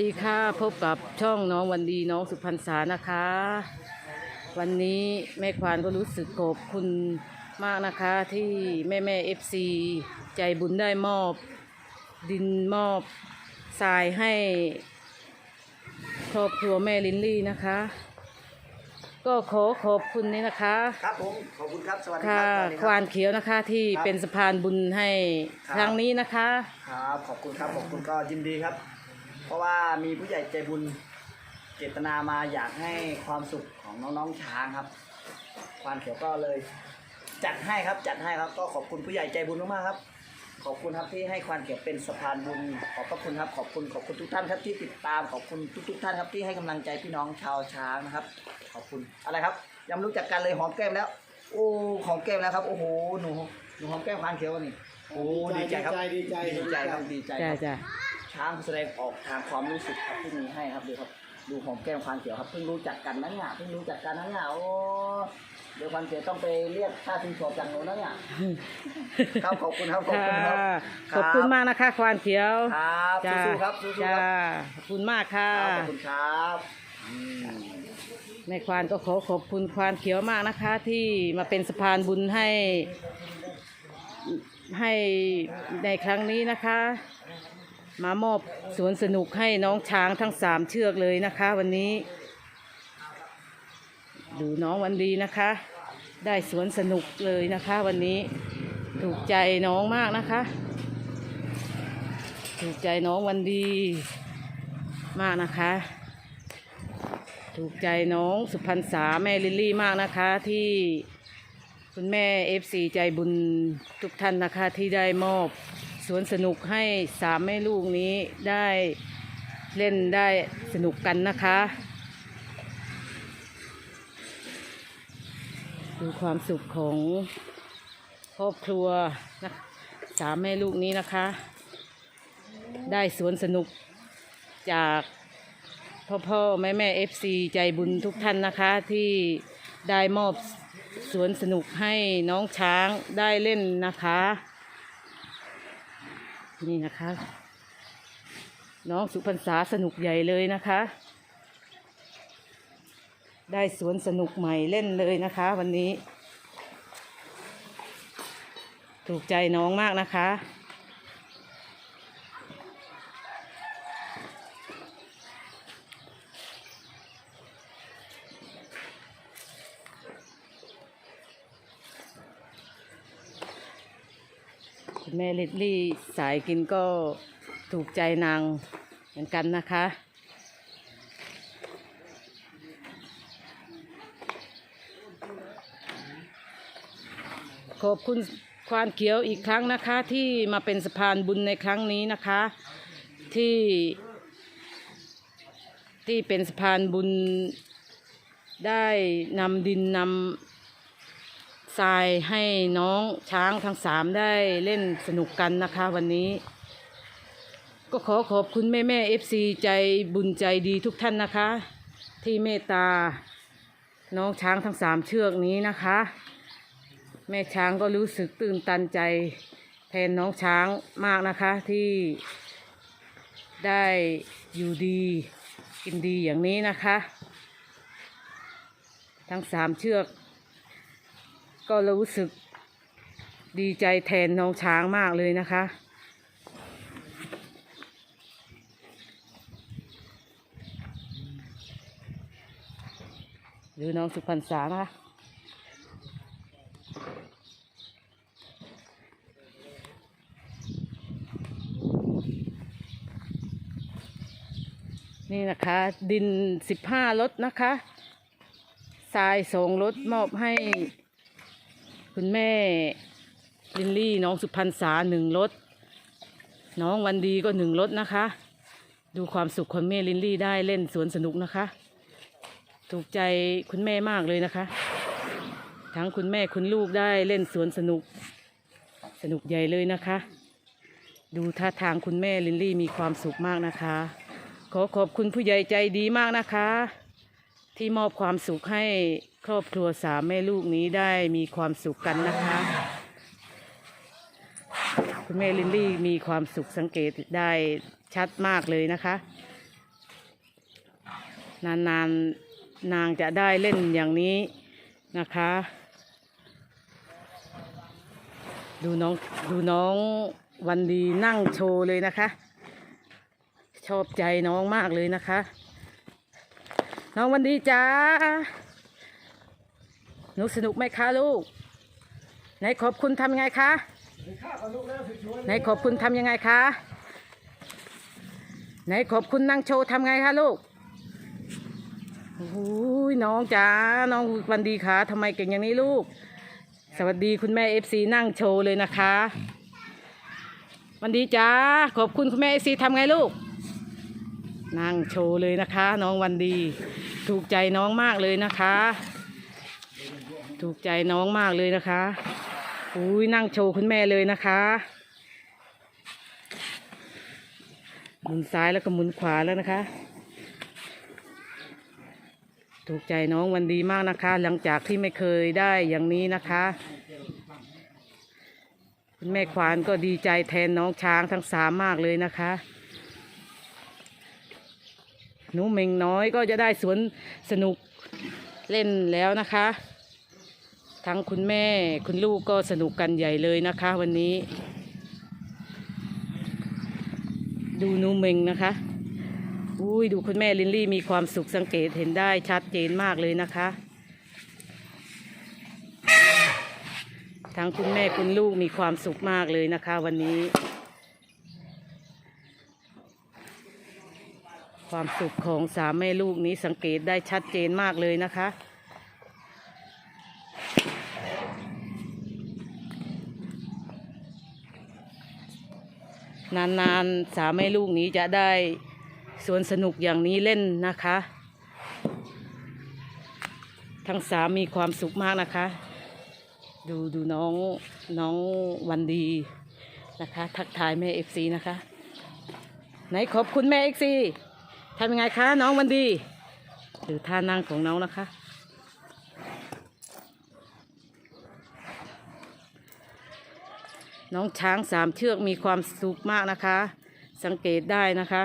ดีค่ะ พบกับช่องน้องวันดีน้องสุพรรณษานะคะ วันนี้แม่ควานก็รู้สึกขอบคุณมากนะคะที่แม่แม่เอฟซีใจบุญได้มอบดินมอบทรายให้ครอบครัวแม่ลินลี่นะคะ ก็ขอขอบคุณนี่นะคะ ครับผม ขอบคุณครับ สวัสดีคค่ะรับสวัสดีควานเขียวนะคะที่ครับเป็นสะพานบุญให้ครับ ครั้งนี้นะคะ ครับ ขอบคุณครับ ขอบคุณก็ยินดีครับ เพราะว่ามีผู้ใหญ่ใจบุญเจตนามาอยากให้ความสุขของน้องๆช้างครับ ควานเขียวก็เลย จัดให้ครับจัดให้ครับก็ขอบคุณผู้ใหญ่ใจบุญมากๆครับ ขอบคุณครับที่ให้ควานเขียวเป็นสะพานบุญขอบพระคุณครับขอบคุณขอบคุณทุกท่านครับที่ติดตามขอบคุณทุก ๆ ท่านครับที่ให้กำลังใจพี่น้องชาวช้างนะครับ ขอบคุณอะไรครับ ยังไม่รู้จักกันเลยหอมแก้มแล้ว โอ้หอมแก้มแล้วครับโอ้โหหนูหนูหอมแก้มควานเขียวนี่โอ้ดีใจครับดีใจดีใจครับดีใจคจ้ารับจ้า ช้างแสดงออกทางความรู้สึกครับที่มีให้ครับดูครับดูหอมแก้มควานเขียวครับเพิ่งรู้จักกันนะเนี่ยเพิ่งรู้จักกันนะเนี่ยโอ้เดี๋ยวควานเขียวต้องไปเรียกค่าสินสอดจากหนูนะเนี่ยครับขอบคุณครับขอบค่ะคุณครับขอบคุณมากนะคะควานเขียวครับจ้าสู้ๆครับสู้ๆจ้าครับขอบคุณมากค่ะครับขอบคุณครับอืมในควานก็ขอขอบคุณควานเขียวมากนะคะ ที่มาเป็นสะพานบุญให้ให้ในครั้งนี้นะคะ มามอบสวนสนุกให้น้องช้างทั้งสามเชือกเลยนะคะ วันนี้ ดูน้องวันดีนะคะ ได้สวนสนุกเลยนะคะ วันนี้ถูกใจน้องมากนะคะ ถูกใจน้องวันดีมากนะคะ ถูกใจน้องสุพรรณษาแม่ลิลลี่มากนะคะที่คุณแม่เอฟซีใจบุญทุกท่านนะคะที่ได้มอบ สวนสนุกให้สามแม่ลูกนี้ได้เล่นได้สนุกกันนะคะ ดูความสุขของครอบครัวนะสามแม่ลูกนี้นะคะ ได้สวนสนุกจากพ่อพ่อแม่แม่เอฟซีใจบุญทุกท่านนะคะ ที่ได้มอบสวนสนุกให้น้องช้างได้เล่นนะคะ นี่นะคะ น้องสุพรรษาสนุกใหญ่เลยนะคะ ได้สวนสนุกใหม่เล่นเลยนะคะ วันนี้ ถูกใจน้องมากนะคะ คุณแม่ลิลลี่สายกินก็ถูกใจนางเหมือนกันนะคะ ขอบคุณควานเขียวอีกครั้งนะคะ ที่มาเป็นสะพานบุญในครั้งนี้นะคะ ที่ ที่เป็นสะพานบุญได้นำดินนำ ทรายให้น้องช้างทั้งสามได้เล่นสนุกกันนะคะวันนี้ ก็ขอขอบคุณแม่แม่เอฟซีใจบุญใจดีทุกท่านนะคะ ที่เมตตา น้องช้างทั้งสามเชือกนี้นะคะ แม่ช้างก็รู้สึกตื่นตันใจแทนน้องช้างมากนะคะที่ได้อยู่ดีกินดีอย่างนี้นะคะ ทั้งสามเชือก ก็รู้สึกดีใจแทนน้องช้างมากเลยนะคะ หรือน้องสุพรรณษานะคะนี่นะคะ ดินสิบห้ารถนะคะทรายสองรถมอบให้ คุณแม่ ลินลี่น้องสุพรรณษาหนึ่งรถ น้องวันดีก็หนึ่งรถนะคะ ดูความสุขของแม่ลินลี่ได้เล่นสวนสนุกนะคะ ถูกใจคุณแม่มากเลยนะคะ ทั้งคุณแม่คุณลูกได้เล่นสวนสนุก สนุกใหญ่เลยนะคะ ดูท่าทางคุณแม่ลินลี่มีความสุขมากนะคะ ขอขอบคุณผู้ใหญ่ใจดีมากนะคะ ที่มอบความสุขให้ครอบครัวสามแม่ลูกนี้ได้มีความสุขกันนะคะ คุณแม่ลินลี่มีความสุขสังเกตได้ชัดมากเลยนะคะ นานๆนนางจะได้เล่นอย่างนี้นะคะ ดูน้องดูน้องวันดีนั่งโชว์เลยนะคะ ชอบใจน้องมากเลยนะคะ น้องวันดีจ้าหนูสนุกไหมคะลูก ไหนขอบคุณทำยังไงคะไหนขอบคุณทำยังไงคะไหนขอบคุณนั่งโชว์ทำไงคะลูกโอ้ยน้องจ๋า น้องวันดีค่ะทำไมเก่งอย่างนี้ลูก สวัสดีคุณแม่เอฟซีนั่งโชว์เลยนะคะ วันดีจ้า ขอบคุณคุณแม่เอฟซีทำไงลูก นั่งโชว์เลยนะคะ น้องวันดี ถูกใจน้องมากเลยนะคะ ถูกใจน้องมากเลยนะคะอุ้ยนั่งโชว์คุณแม่เลยนะคะหมุนซ้ายแล้วก็หมุนขวาแล้วนะคะ ถูกใจน้องวันดีมากนะคะ หลังจากที่ไม่เคยได้อย่างนี้นะคะคุณแม่ควานก็ดีใจแทนน้องช้างทั้งสามมากเลยนะคะ หนูเมงน้อยก็จะได้สวนสนุกเล่นแล้วนะคะ ทั้งคุณแม่คุณลูกก็สนุกกันใหญ่เลยนะคะ วันนี้ ดูหนูเมงนะคะอุ้ยดูคุณแม่ลินลี่มีความสุขสังเกตเห็นได้ชัดเจนมากเลยนะคะ ทั้งคุณแม่คุณลูกมีความสุขมากเลยนะคะ วันนี้ ความสุขของสามแม่ลูกนี้สังเกตได้ชัดเจนมากเลยนะคะ นานๆสามแม่ลูกนี้จะได้สวนสนุกอย่างนี้เล่นนะคะ ทั้งสามมีความสุขมากนะคะ ดูดูน้องน้องวันดีนะคะ ทักทายแม่เอฟซีนะคะ ไหนขอบคุณแม่เอ็กซี ทำยังไงคะ น้องวันดีหรือท่านั่งของน้องนะคะ น้องช้างสามเชือกมีความสุขมากนะคะ สังเกตได้นะคะ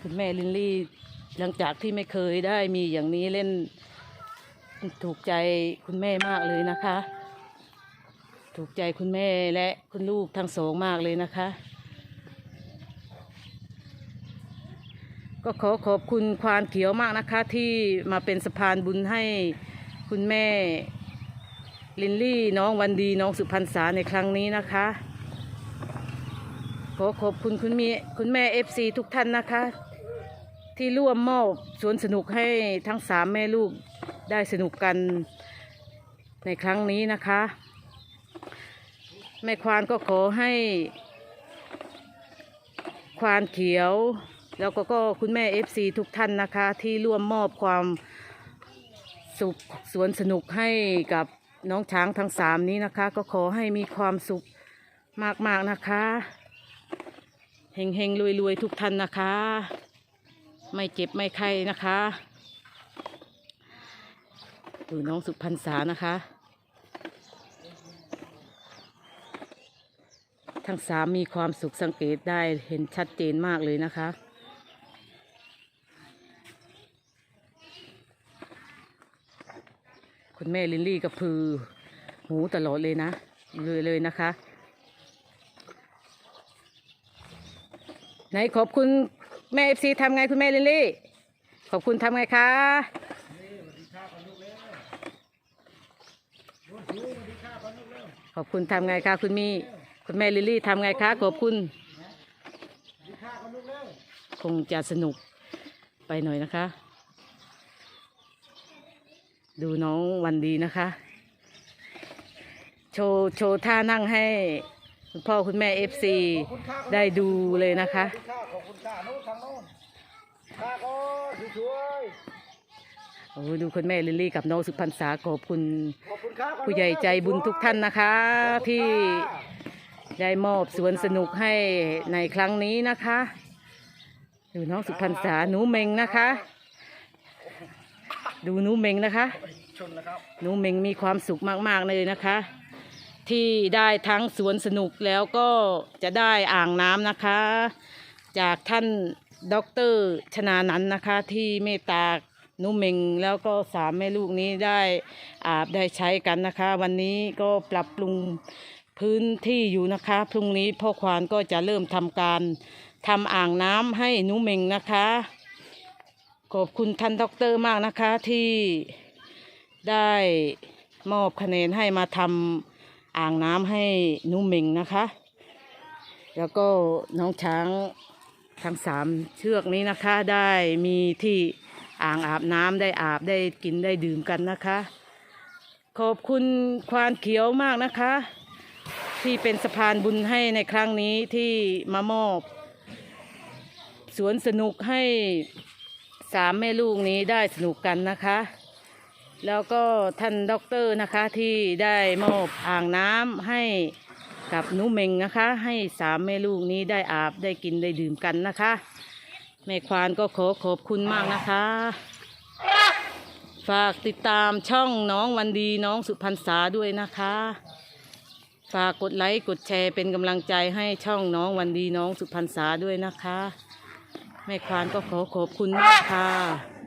คุณแม่ลินลี่หลังจากที่ไม่เคยได้มีอย่างนี้เล่นถูกใจคุณแม่มากเลยนะคะ ถูกใจคุณแม่และคุณลูกทั้งสองมากเลยนะคะ ก็ขอขอบคุณควานเขียวมากนะคะที่มาเป็นสะพานบุญให้คุณแม่ลินลี่น้องวันดีน้องสุพรรณษาในครั้งนี้นะคะ ขอขอบคุณคุณม่คุณแม่เอฟซีทุกท่านนะคะ ที่ร่วมมอบสวนสนุกให้ทั้งสามแม่ลูกได้สนุกกันในครั้งนี้นะคะ แม่ควานก็ขอให้ ควานเขียว แล้วก็ก็คุณแม่เอฟซีทุกท่านนะคะ ที่ร่วมมอบความสุขสวนสนุกให้กับน้องช้างทั้งสามนี้นะคะ ก็ขอให้มีความสุขมาก ๆ นะคะเฮงเฮงรวยรวยๆทุกท่านนะคะ ไม่เจ็บไม่ไข้นะคะดูน้องสุพรรณษานะคะ ทั้งสามมีความสุขสังเกตได้เห็นชัดเจนมากเลยนะคะ คุณแม่ลินลี่กับพือหูตลอดเลยนะ เลยเลยนะคะ ไหนขอบคุณแม่เอฟซีทำไงคุณแม่ลินลี่ ขอบคุณทำไงคะขอบคุณทำไงคะคุณมี่ คุณแม่ลิลลี่ทำไงคะ ขอบคุณ คงจะสนุกไปหน่อยนะคะ ดูน้องวันดีนะคะ โชว์โชว์ท่านั่งให้คุณพ่อคุณแม่เอฟซีได้ดูเลยนะคะโอ้ดูคุณแม่ลิลลี่กับน้องสุพรรณษาขอบคุณผู้ใหญ่ใจบุญทุกท่านนะคะ ที่ ได้มอบสวนสนุกให้ในครั้งนี้นะคะดูน้องสุพรรณษาหนูเมงนะคะ ดูหนูเมงนะคะหนูเมงมีความสุขมากๆเลยนะคะ ที่ได้ทั้งสวนสนุกแล้วก็จะได้อ่างน้ำนะคะ จากท่านด็อกเตอร์ชนานันนะคะ ที่เมตตานุเมงแล้วก็สามแม่ลูกนี้ได้อาบได้ใช้กันนะคะ วันนี้ก็ปรับปรุง พื้นที่อยู่นะคะ พรุ่งนี้พ่อควานก็จะเริ่มทำการทำอ่างน้ำให้นุเมงนะคะ ขอบคุณท่านด็อกเตอร์มากนะคะที่ได้มอบคะแนนให้มาทำอ่างน้ำให้นุเมงนะคะ แล้วก็น้องช้างทั้งสามเชือกนี้นะคะได้มีที่อ่างอาบน้ำได้อาบได้กินได้ดื่มกันนะคะ ขอบคุณควานเขียวมากนะคะ ที่เป็นสะพานบุญให้ในครั้งนี้ที่มามอบ สวนสนุกให้สามแม่ลูกนี้ได้สนุกกันนะคะ แล้วก็ท่านด็อกเตอร์นะคะที่ได้มอบอ่างน้ำให้กับนุเมงนะคะ ให้สามแม่ลูกนี้ได้อาบได้กินได้ดื่มกันนะคะ แม่ควานก็ขอขอบคุณมากนะคะ ฝากติดตามช่องน้องวันดีน้องสุพรรณษาด้วยนะคะ ฝากกดไลค์กดแชร์เป็นกำลังใจให้ช่องน้องวันดีน้องสุพรรณษาด้วยนะคะ แม่ควานก็ขอขอบคุณมากค่ะ